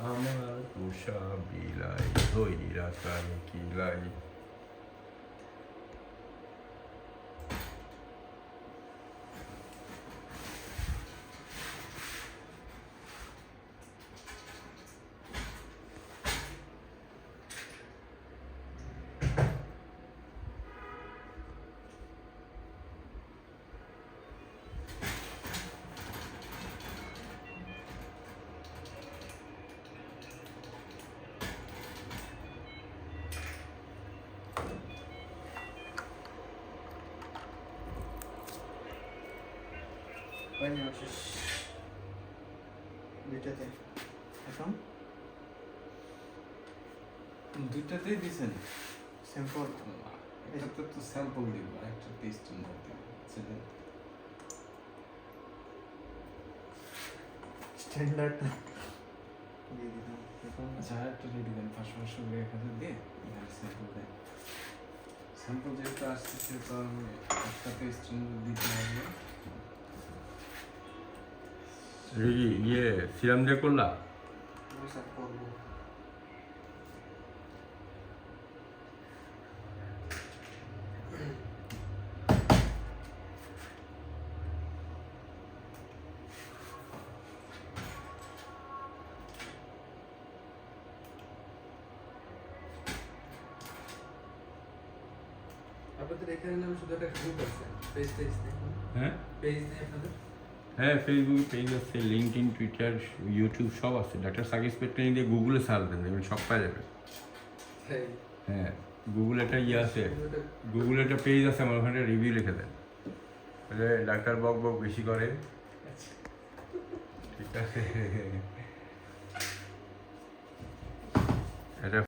আমার পোষা বিলাই ধৈরা কানে কিলাই ওই নিয়ে আসিস দুইটাতে এখন দুইটাতেই দিছেন স্যাম্পল একটা তো স্যাম্পল দিব একটা টেস্ট মধ্যে সেটা স্ট্যান্ডার্ডটা দিয়ে দিলাম আচ্ছা আর একটা রেডি দেন পাঁচশো পাঁচশো করে এক হাজার দিয়ে স্যাম্পল দেন স্যাম্পল যেহেতু আসতেছে তো আমি একটা টেস্ট দিতে হবে রেডি ইয়ে সিরাম দিয়ে করলা আমি স্যার করবো আপনাদের এখানে নাম শুধু একটা গ্রুপ আছে পেজ টেজ নেই হ্যাঁ পেজ নেই আপনাদের হ্যাঁ ফেসবুক পেজ আছে লিঙ্ক ইন টুইটার ইউটিউব সব আছে। ডাক্তার সাকিব পেটকে দিয়ে গুগলে সার্চ দেন দেখবেন সব পাওয়া যাবে। হ্যাঁ গুগল একটা ইয়ে আছে। গুগল একটা পেজ আছে আমার ওখানে রিভিউ লিখে দেন। তাহলে ডাক্তার বক বক বেশি করে। ঠিক আছে।